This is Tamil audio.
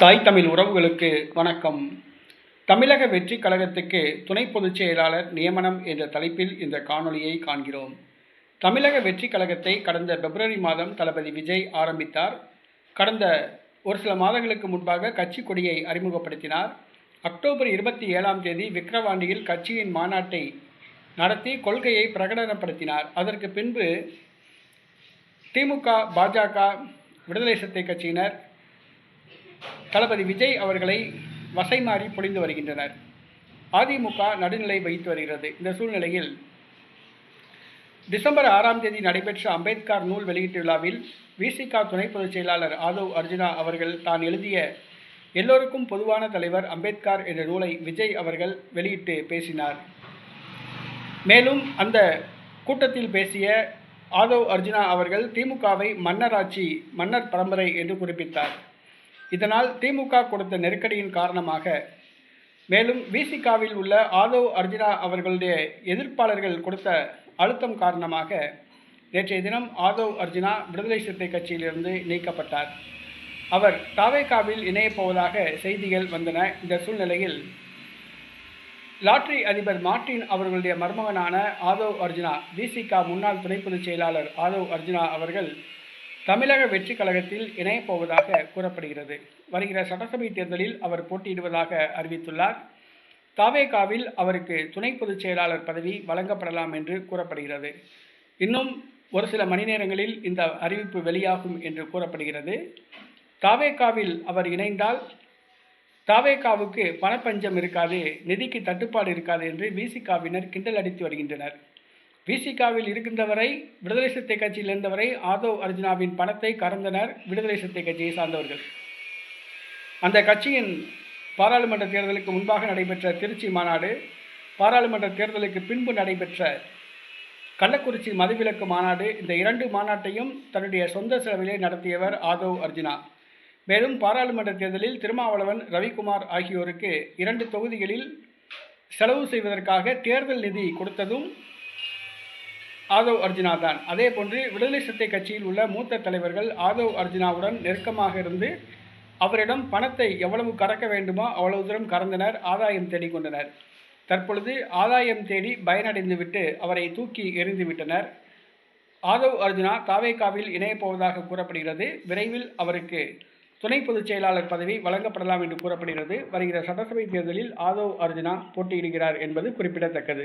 தாய் தமிழ் உறவுகளுக்கு வணக்கம். தமிழக வெற்றி கழகத்துக்கு துணை பொதுச் செயலாளர் நியமனம் என்ற தலைப்பில் இந்த காணொளியை காண்கிறோம். தமிழக வெற்றி கழகத்தை கடந்த பிப்ரவரி மாதம் தளபதி விஜய் ஆரம்பித்தார். கடந்த ஒரு சில மாதங்களுக்கு முன்பாக கட்சி கொடியை அறிமுகப்படுத்தினார். அக்டோபர் இருபத்தி ஏழாம் தேதி விக்கிரவாண்டியில் கட்சியின் மாநாட்டை நடத்தி கொள்கையை பிரகடனப்படுத்தினார். அதற்கு பின்பு திமுக பாஜக விடுதலை சிறுத்தை கட்சியினர் தளபதி விஜய் அவர்களை வசை மாறி பொழிந்து வருகின்றனர். அதிமுக நடுநிலை வகித்து வருகிறது. இந்த சூழ்நிலையில் டிசம்பர் ஆறாம் தேதி நடைபெற்ற அம்பேத்கர் நூல் வெளியீட்டு விழாவில் விசிகா துணை பொதுச் செயலாளர் ஆதவ் அர்ஜுனா அவர்கள் தான் எழுதிய எல்லோருக்கும் பொதுவான தலைவர் அம்பேத்கர் என்ற நூலை விஜய் அவர்கள் வெளியிட்டு பேசினார். மேலும் அந்த கூட்டத்தில் பேசிய ஆதவ் அர்ஜுனா அவர்கள் திமுகவை மன்னராட்சி மன்னர் பரம்பரை என்று குறிப்பிட்டார். இதனால் திமுக கொடுத்த நெருக்கடியின் காரணமாக மேலும் விசிகாவில் உள்ள ஆதவ் அர்ஜுனா அவர்களுடைய எதிர்ப்பாளர்கள் கொடுத்த அழுத்தம் காரணமாக நேற்றைய தினம் ஆதவ் அர்ஜுனா விடுதலை சிறுத்தை கட்சியிலிருந்து நீக்கப்பட்டார். அவர் தாவேகாவில் இணையப் போவதாக செய்திகள் வந்தன. இந்த சூழ்நிலையில் லாட்ரி அதிபர் மார்டின் அவர்களுடைய மருமகனான ஆதவ் அர்ஜுனா விசிகா முன்னாள் துணை பொதுச் செயலாளர் ஆதவ் அர்ஜுனா அவர்கள் தமிழக வெற்றி கழகத்தில் இணையப் போவதாக கூறப்படுகிறது. வருகிற சட்டசபை தேர்தலில் அவர் போட்டியிடுவதாக அறிவித்துள்ளார். தாவேகாவில் அவருக்கு துணை பொதுச் செயலாளர் பதவி வழங்கப்படலாம் என்று கூறப்படுகிறது. இன்னும் ஒரு சில மணி நேரங்களில் இந்த அறிவிப்பு வெளியாகும் என்று கூறப்படுகிறது. தாவேகாவில் அவர் இணைந்தால் தாவேகாவுக்கு பணப்பஞ்சம் இருக்காது நிதிக்கு தட்டுப்பாடு இருக்காது என்று விசிகாவினர் கிண்டல் அடித்து வருகின்றனர். விசிகாவில் இருக்கின்றவரை விடுதலை சிறுத்தை கட்சியில் இருந்தவரை ஆதவ் அர்ஜுனாவின் பணத்தை கறந்தனர் விடுதலை சிறுத்தை கட்சியை சார்ந்தவர்கள். அந்த கட்சியின் பாராளுமன்ற தேர்தலுக்கு முன்பாக நடைபெற்ற திருச்சி மாநாடு பாராளுமன்ற தேர்தலுக்கு பின்பு நடைபெற்ற கள்ளக்குறிச்சி மதுவிலக்கு மாநாடு இந்த இரண்டு மாநாட்டையும் தன்னுடைய சொந்த செலவிலே நடத்தியவர் ஆதவ் அர்ஜுனா. மேலும் பாராளுமன்ற தேர்தலில் திருமாவளவன் ரவிக்குமார் ஆகியோருக்கு இரண்டு தொகுதிகளில் செலவு செய்வதற்காக தேர்தல் நிதி கொடுத்ததும் ஆதவ் அர்ஜுனா தான் அதே போன்று விடுதலை சிறுத்தை கட்சியில் உள்ள மூத்த தலைவர்கள் ஆதவ் அர்ஜுனாவுடன் நெருக்கமாக இருந்து அவரிடம் பணத்தை எவ்வளவு கறக்க வேண்டுமோ அவ்வளவு தூரம் கறந்தனர் ஆதாயம் தேடிக்கொண்டனர் தற்பொழுது ஆதாயம் தேடி பயனடைந்துவிட்டு அவரை தூக்கி எறிந்துவிட்டனர் ஆதவ் அர்ஜுனா தாவேகாவில் இணையப் போவதாக கூறப்படுகிறது. விரைவில் அவருக்கு துணை பொதுச் செயலாளர் பதவி வழங்கப்படலாம் என்று கூறப்படுகிறது. வருகிற சட்டசபை தேர்தலில் ஆதவ் அர்ஜுனா போட்டியிடுகிறார் என்பது குறிப்பிடத்தக்கது.